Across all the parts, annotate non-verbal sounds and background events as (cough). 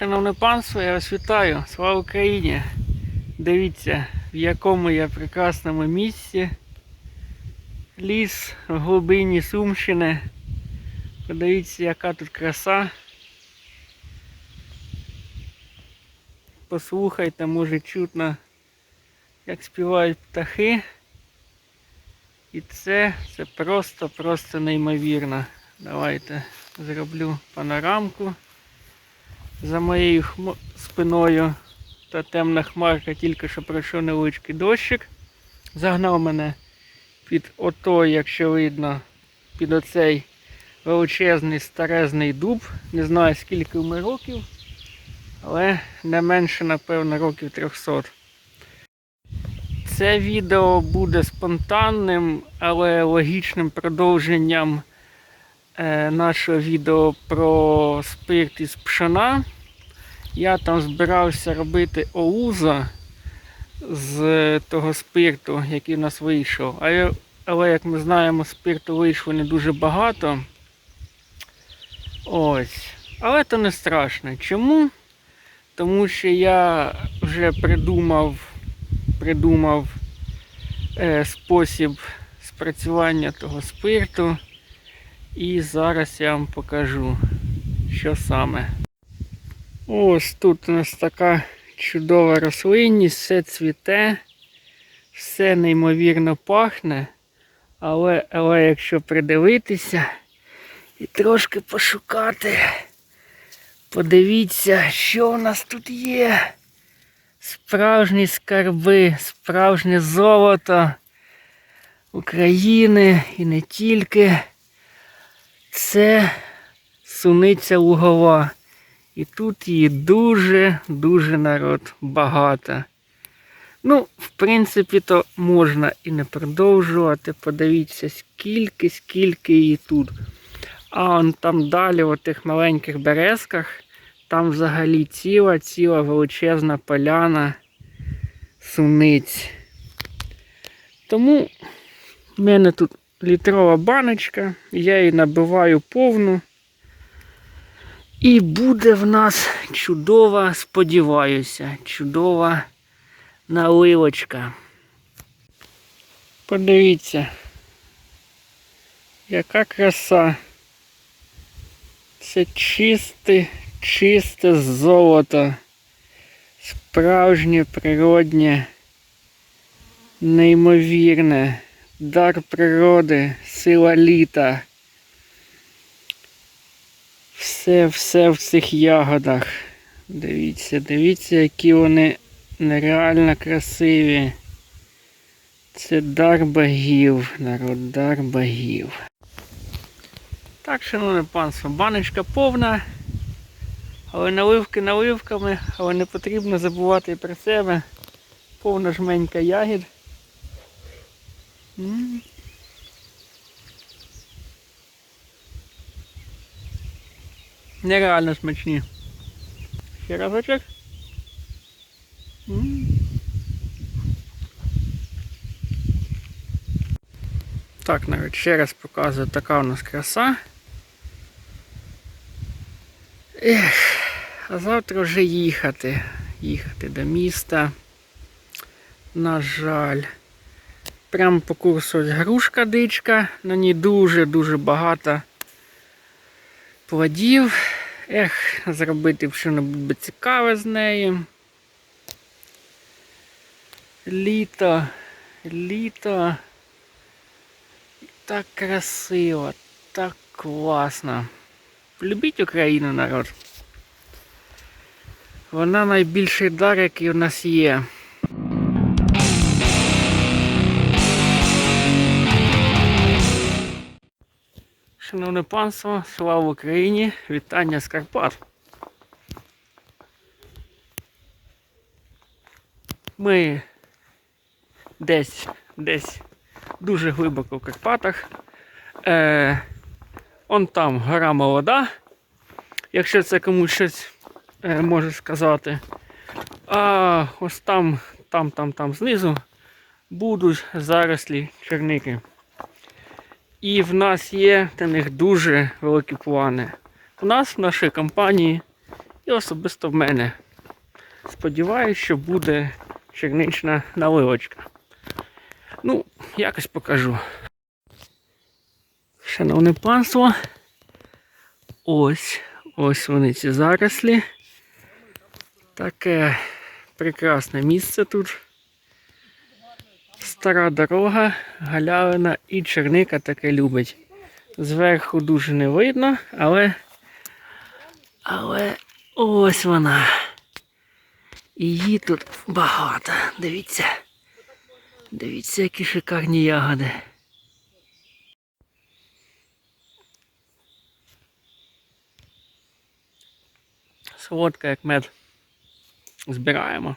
Шановне панство, я вас вітаю. Слава Україні! Дивіться, в якому я прекрасному місці. Ліс в глибині Сумщини. Подивіться, яка тут краса. Послухайте, може чутно, як співають птахи. І це, це просто-просто неймовірно. Давайте зроблю панорамку. За моєю спиною та темна хмарка тільки що пройшов невеличкий дощик. Загнав мене під отой, якщо видно, під оцей величезний старезний дуб. Не знаю скільки йому років, але не менше, напевно, років 300. Це відео буде спонтанним, але логічним продовженням нашого відео про спирт із пшена. Я там збирався робити оуза з того спирту, який у нас вийшов. Але, але як ми знаємо, спирту вийшло не дуже багато. Ось. Але то не страшно. Чому? Тому що я вже придумав, придумав е, спосіб спрацювання того спирту. І зараз я вам покажу, що саме. Ось тут у нас така чудова рослинність, все цвіте, все неймовірно пахне. Але, але якщо придивитися і трошки пошукати, подивіться, що у нас тут є. Справжні скарби, справжнє золото України і не тільки. Це суниця лугова. І тут її дуже-дуже народ багато. Ну, в принципі, то можна і не продовжувати. Подивіться, скільки, скільки її тут. А он там далі, в тих маленьких березках, там взагалі ціла, ціла величезна поляна суниць. Тому в мене тут літрова баночка, я її набиваю повну. І буде в нас чудова, сподіваюся, чудова наливочка. Подивіться, яка краса. Це чисте, чисте золото. Справжнє природнє, неймовірне, дар природи, сила літа. Все, все в цих ягодах. Дивіться, дивіться, які вони нереально красиві. Це дар богів, народ, дар богів. Так, шановне панство, баночка повна. Але наливки наливками, але не потрібно забувати і про себе. Повна жменька ягід. Нереально смачні. Ще разочок. Так, навіть ще раз показую, така у нас краса. Ех, а завтра вже їхати. Їхати до міста. На жаль. Прямо по курсу грушка дичка. На ній дуже-дуже багато плодів. Ех, зробити б що-небудь цікаве з нею. Літо, літо. Так красиво, так класно. Любіть Україну, народ. Вона найбільший дар, який у нас є. Шановне панство, слава Україні! Вітання з Карпат. Ми десь, десь дуже глибоко в Карпатах. Е, он там гора молода, якщо це комусь щось е, може сказати. А ось там, там, там, там знизу будуть зарослі черники. І в нас є на них дуже великі плани. У нас в нашій компанії і особисто в мене. Сподіваюсь, що буде чернична наливочка. Ну, якось покажу. Шановне панство, ось, ось вони ці зарослі. Таке прекрасне місце тут. Стара дорога, галявина і черника таке любить. Зверху дуже не видно, але. Але ось вона. Її тут багато. Дивіться. Дивіться, які шикарні ягоди. Солодка як мед. Збираємо.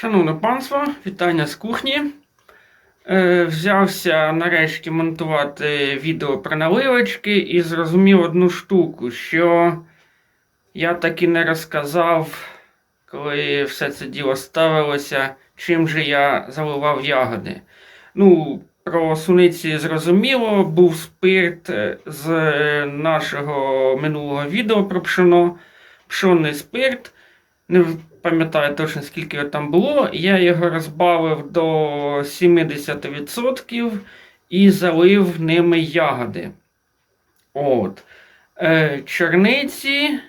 Шановне панство, вітання з кухні. Е, взявся нарешті монтувати відео про наливочки і зрозумів одну штуку, що я таки не розказав, коли все це діло ставилося, чим же я заливав ягоди. Ну, про суниці зрозуміло, був спирт е, з нашого минулого відео про пшено, пшонний спирт. Пам'ятаю точно скільки його там було. Я його розбавив до 70% і залив ними ягоди. От. Е, чорниці.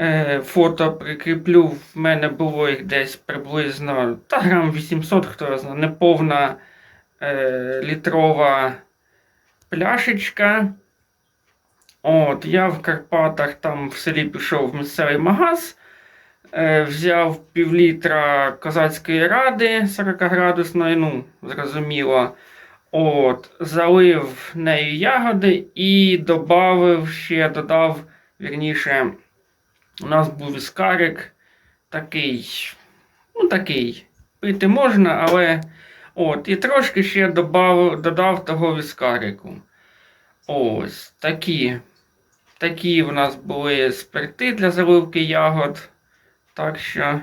Е, фото прикріплю. В мене було їх десь приблизно та грам 800, хто знає, неповна е, літрова пляшечка. От, я в Карпатах там в селі пішов в місцевий магаз. Е, взяв півлітра козацької ради 40-градусної, ну, зрозуміло. От, залив нею ягоди і додав ще додав, вірніше, у нас був віскарик такий, ну такий. Пити можна, але. От, і трошки ще додав, додав того віскарику. Ось такі. Такі в нас були спирти для заливки ягод. Так що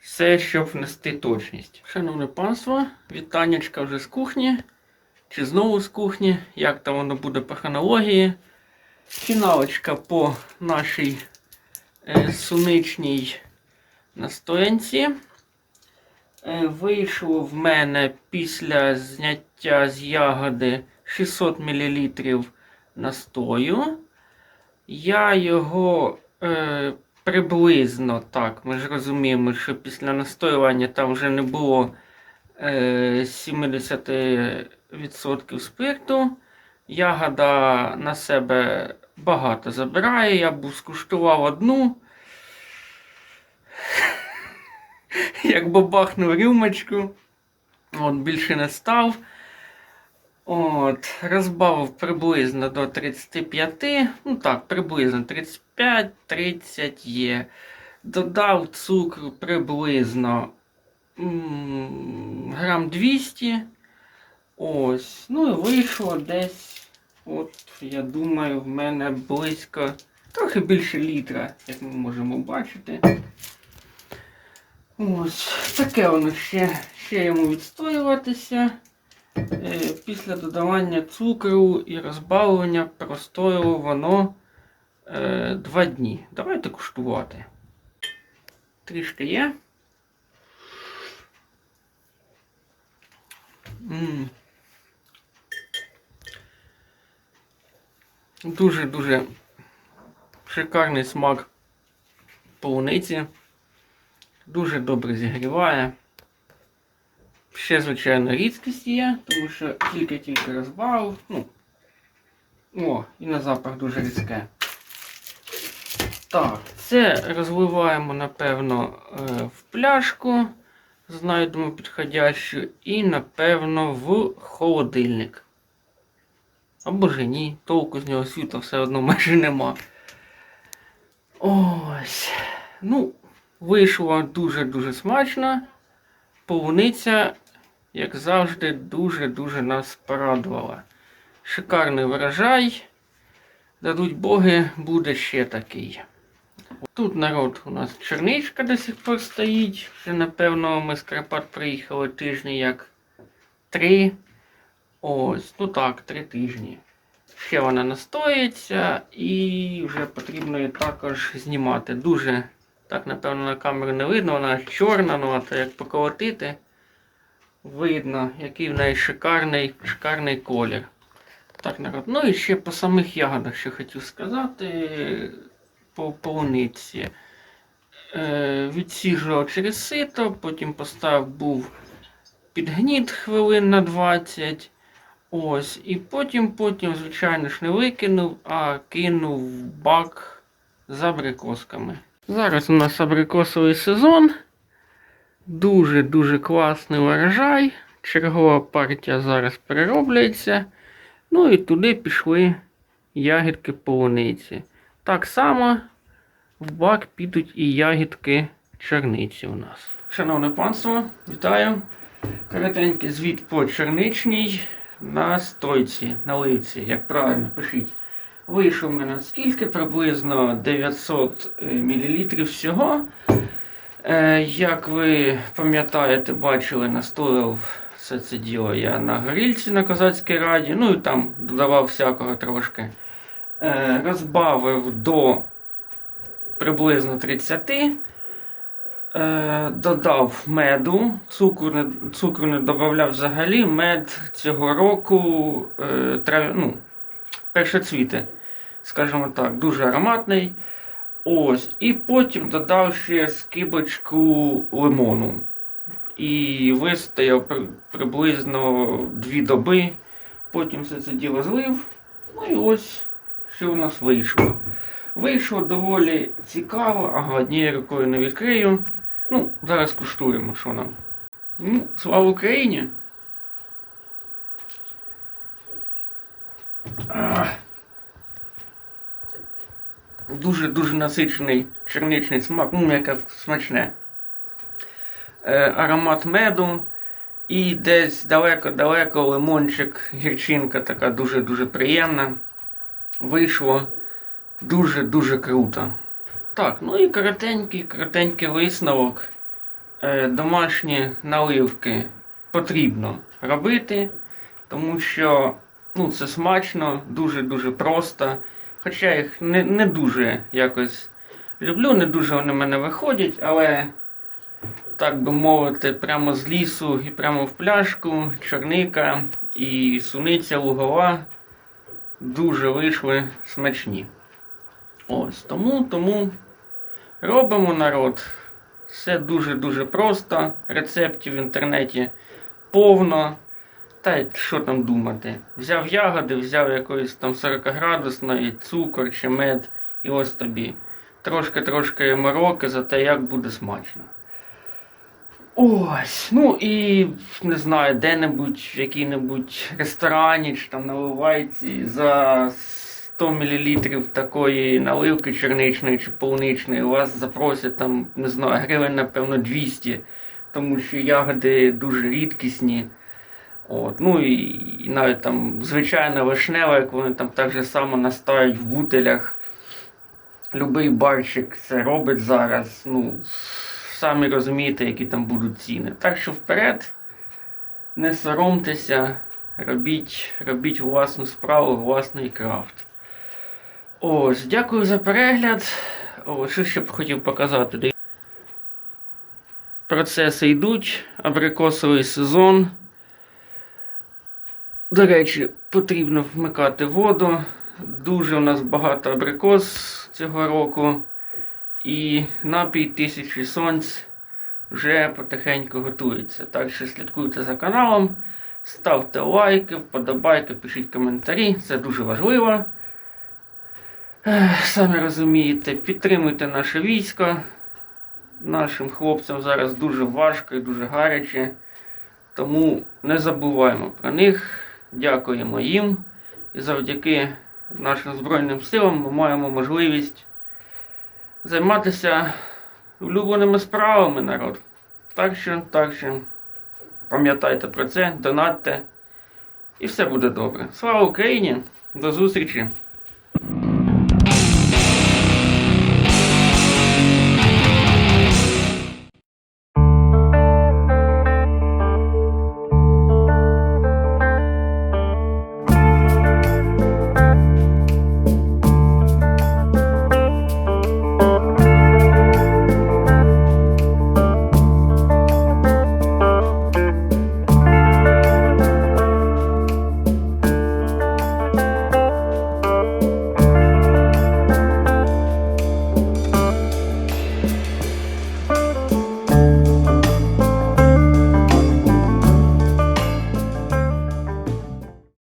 все, щоб внести точність. Шановне панство, вітаннячка вже з кухні. Чи знову з кухні, як там воно буде по хронології. Фіналочка по нашій е, суничній настоянці. Е, вийшло в мене після зняття з ягоди 600 мл настою. Я його е, приблизно так. Ми ж розуміємо, що після настоювання там вже не було е, 70% спирту. Ягода на себе багато забирає. Я був скуштував одну. (laughs) Як бабахнув рюмочку. От, більше не став. От, розбавив приблизно до 35, ну так, приблизно 35-30 є. Додав цукру приблизно грам 200. Ось. Ну і вийшло десь, от, я думаю, в мене близько трохи більше літра, як ми можемо бачити. Ось, таке воно ще, ще йому відстоюватися. Е, Після додавання цукру і розбавлення простоїло воно е, 2 дні. Давайте куштувати. Трішки є. Дуже-дуже шикарний смак полуниці. Дуже добре зігріває. Ще, звичайно, рідкість є, тому що тільки-тільки розбавив. Ну, О, і на запах дуже різке. Так, це розливаємо, напевно, е, в пляшку. Знайдемо підходящу. І, напевно, в холодильник. Або ж ні, толку з нього світу все одно майже нема. Ось. Ну, вийшло дуже-дуже смачно. Полуниця, як завжди, дуже-дуже нас порадувала. Шикарний врожай. Дадуть боги, буде ще такий. Тут народ у нас черничка до сих пор стоїть. Вже, напевно, ми з Карпат приїхали тижні як три. Ось, ну так, три тижні. Ще вона настоїться і вже потрібно її також знімати. Дуже, так, напевно, на камеру не видно, вона чорна, ну а то як поколотити, видно, який в неї шикарний, шикарний колір. Так, народ. Ну і ще по самих ягодах, що хотів сказати, по полуниці. Е, відсіжував через сито, потім поставив був підгніт хвилин на 20. Ось, і потім, потім, звичайно ж, не викинув, а кинув в бак з абрикосками. Зараз у нас абрикосовий сезон. Дуже-дуже класний урожай. Чергова партія зараз переробляється. Ну і туди пішли ягідки полуниці. Так само в бак підуть і ягідки черниці у нас. Шановне панство, вітаю! Коротенький звіт по черничній на стойці, на ливці, як правильно пишіть. Вийшов у мене скільки? Приблизно 900 мл всього. Е, як ви пам'ятаєте, бачили, настояв все це діло я на горільці на Козацькій раді, ну і там додавав всякого трошки. Е, розбавив до приблизно 30. Е, додав меду, цукру не, цукру не додавав взагалі. Мед цього року е, трав, ну, першоцвіти, скажімо так, дуже ароматний. Ось. І потім додав ще скибочку лимону. І вистояв приблизно дві доби. Потім все це діло злив. Ну і ось що у нас вийшло. Вийшло доволі цікаво, ага, однією рукою не відкрию. Ну, зараз куштуємо, що нам. Ну, слава Україні! Дуже-дуже насичений черничний смак, ну, яке смачне. Е, аромат меду. І десь далеко-далеко лимончик, гірчинка така дуже-дуже приємна. Вийшло дуже-дуже круто. Так, ну і коротенький, коротенький висновок. Е, домашні наливки потрібно робити, тому що ну, це смачно, дуже-дуже просто. Хоча я їх не, не дуже якось люблю, не дуже вони в мене виходять, але, так би мовити, прямо з лісу і прямо в пляшку, чорника і суниця лугова дуже вийшли смачні. Ось, тому, тому робимо народ. Все дуже-дуже просто. Рецептів в інтернеті повно. Та що там думати? Взяв ягоди, взяв якоїсь там 40-градусної, цукор чи мед, і ось тобі. Трошки-трошки мороки, зате як буде смачно. Ось, ну і не знаю, де-небудь в якій-небудь ресторані чи там на за 100 мл такої наливки черничної чи полуничної вас запросять там, не знаю, гривень, напевно, 200, тому що ягоди дуже рідкісні. От, ну і, і навіть там звичайна вишнева, як вони там так же само настають в бутелях. Любий барчик це робить зараз. Ну, самі розумієте, які там будуть ціни. Так що вперед, не соромтеся, робіть, робіть власну справу, власний крафт. Ось, дякую за перегляд. О, що ще б хотів показати. Процеси йдуть, абрикосовий сезон. До речі, потрібно вмикати воду. Дуже у нас багато абрикос цього року. І напій тисячі сонць вже потихеньку готується. Так що слідкуйте за каналом, ставте лайки, вподобайки, пишіть коментарі, це дуже важливо. Самі розумієте, підтримуйте наше військо. Нашим хлопцям зараз дуже важко і дуже гаряче. Тому не забуваємо про них, дякуємо їм. І завдяки нашим Збройним силам ми маємо можливість займатися улюбленими справами народ. Так що, так що, пам'ятайте про це, донатьте, і все буде добре. Слава Україні! До зустрічі!